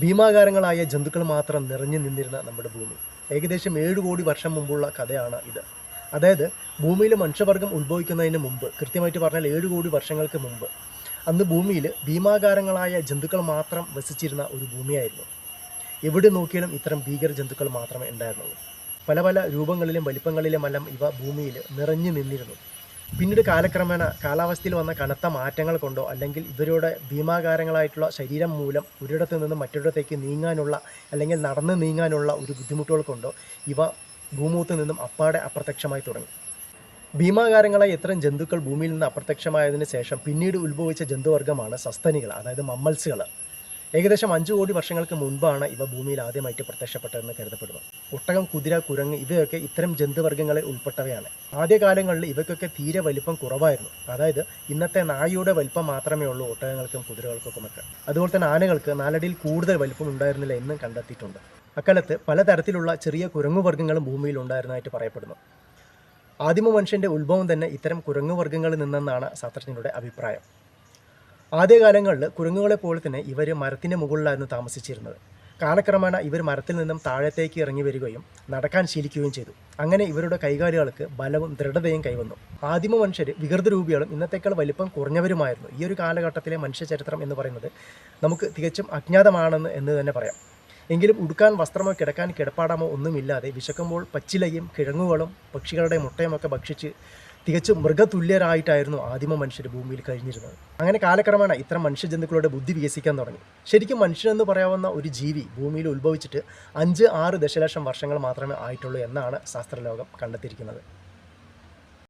ഭീമാകാരങ്ങളായ ജന്തുക്കൾ മാത്രം നിറഞ്ഞു നിന്നിരുന്ന നമ്മുടെ ഭൂമി. ഏകദേശം ഏഴ് കോടി വർഷം മുമ്പുള്ള കഥയാണ് ഇത്. അതായത് ഭൂമിയിൽ മനുഷ്യവർഗം ഉത്ഭവിക്കുന്നതിന് മുമ്പ് കൃത്യമായിട്ട് പറഞ്ഞാൽ ഏഴ് കോടി വർഷങ്ങൾക്ക് മുമ്പ് അന്ന് ഭൂമിയിൽ ഭീമാകാരങ്ങളായ ജന്തുക്കൾ മാത്രം വസിച്ചിരുന്ന ഒരു ഭൂമിയായിരുന്നു. എവിടെ നോക്കിയാലും ഇത്തരം ഭീകര ജന്തുക്കൾ മാത്രമേ ഉണ്ടായിരുന്നുള്ളൂ. പല പല രൂപങ്ങളിലും വലിപ്പങ്ങളിലുമെല്ലാം ഇവ ഭൂമിയിൽ നിറഞ്ഞു നിന്നിരുന്നു. പിന്നീട് കാലക്രമേണ കാലാവസ്ഥയിൽ വന്ന കനത്ത മാറ്റങ്ങൾ കൊണ്ടോ അല്ലെങ്കിൽ ഇവരുടെ ഭീമാകാരങ്ങളായിട്ടുള്ള ശരീരം മൂലം ഒരിടത്തു നിന്ന് മറ്റൊരിടത്തേക്ക് നീങ്ങാനുള്ള അല്ലെങ്കിൽ നടന്ന് നീങ്ങാനുള്ള ഒരു ബുദ്ധിമുട്ടുകൾ കൊണ്ടോ ഇവ ഭൂമുഖത്ത് നിന്നും അപ്പാടെ അപ്രത്യക്ഷമായി തുടങ്ങി. ഭീമാകാരങ്ങളായ ഇത്തരം ജന്തുക്കൾ ഭൂമിയിൽ നിന്ന് അപ്രത്യക്ഷമായതിനു ശേഷം പിന്നീട് ഉത്ഭവിച്ച ജന്തുവർഗമാണ് സസ്തനികൾ അതായത് മമ്മൽസുകൾ. ഏകദേശം അഞ്ചു കോടി വർഷങ്ങൾക്ക് മുൻപാണ് ഇവ ഭൂമിയിൽ ആദ്യമായിട്ട് പ്രത്യക്ഷപ്പെട്ടതെന്ന് കരുതപ്പെടുന്നു. ഒട്ടകം കുതിര കുരങ്ങ് ഇവയൊക്കെ ഇത്തരം ജന്തുവർഗങ്ങളെ ഉൾപ്പെട്ടവയാണ്. ആദ്യകാലങ്ങളിൽ ഇവയ്ക്കൊക്കെ തീരെ വലിപ്പം കുറവായിരുന്നു. അതായത് ഇന്നത്തെ നായയുടെ വലിപ്പം മാത്രമേ ഉള്ളൂ ഒട്ടകങ്ങൾക്കും കുതിരകൾക്കൊക്കെ അതുപോലെ തന്നെ ആനകൾക്ക് നാലടിയിൽ കൂടുതൽ വലിപ്പം ഉണ്ടായിരുന്നില്ല എന്നും കണ്ടെത്തിയിട്ടുണ്ട്. അക്കാലത്ത് പലതരത്തിലുള്ള ചെറിയ കുരങ്ങുവർഗങ്ങളും ഭൂമിയിൽ ഉണ്ടായിരുന്നതായിട്ട് പറയപ്പെടുന്നു. ആദിമ മനുഷ്യന്റെ ഉത്ഭവം തന്നെ ഇത്തരം കുരങ്ങുവർഗങ്ങളിൽ നിന്നെന്നാണ് ശാസ്ത്രജ്ഞരുടെ അഭിപ്രായം. ആദ്യകാലങ്ങളിൽ കുരങ്ങുകളെ പോലെ തന്നെ ഇവർ മരത്തിന്റെ മുകളിലായിരുന്നു താമസിച്ചിരുന്നത്. കാലക്രമേണ ഇവർ മരത്തിൽ നിന്നും താഴത്തേക്ക് ഇറങ്ങി വരികയും നടക്കാൻ ശീലിക്കുകയും ചെയ്തു. അങ്ങനെ ഇവരുടെ കൈകാലുകൾക്ക് ബലവും ദൃഢതയും കൈവന്നു. ആദിമ മനുഷ്യർ വികൃത രൂപികളും ഇന്നത്തേക്കാൾ വലിപ്പം കുറഞ്ഞവരുമായിരുന്നു. ഈ ഒരു കാലഘട്ടത്തിലെ മനുഷ്യ ചരിത്രം എന്ന് പറയുന്നത് നമുക്ക് തികച്ചും അജ്ഞാതമാണെന്ന് എന്ന് തന്നെ പറയാം. എങ്കിലും ഉടുക്കാൻ വസ്ത്രമോ കിടക്കാൻ കിടപ്പാടമോ ഒന്നുമില്ലാതെ വിശക്കുമ്പോൾ പച്ചിലയും കിഴങ്ങുകളും പക്ഷികളുടെ മുട്ടയുമൊക്കെ ഭക്ഷിച്ച് തികച്ചും മൃഗതുല്യരായിട്ടായിരുന്നു ആദിമ മനുഷ്യർ ഭൂമിയിൽ കഴിഞ്ഞിരുന്നത്. അങ്ങനെ കാലക്രമേണ ഇത്തരം മനുഷ്യജന്തുക്കളുടെ ബുദ്ധി വികസിക്കാൻ തുടങ്ങി. ശരിക്കും മനുഷ്യനെന്ന് പറയാവുന്ന ഒരു ജീവി ഭൂമിയിൽ ഉത്ഭവിച്ചിട്ട് അഞ്ച് ആറ് ദശലക്ഷം വർഷങ്ങൾ മാത്രമേ ആയിട്ടുള്ളൂ എന്നാണ് ശാസ്ത്രലോകം കണ്ടെത്തിയിരിക്കുന്നത്.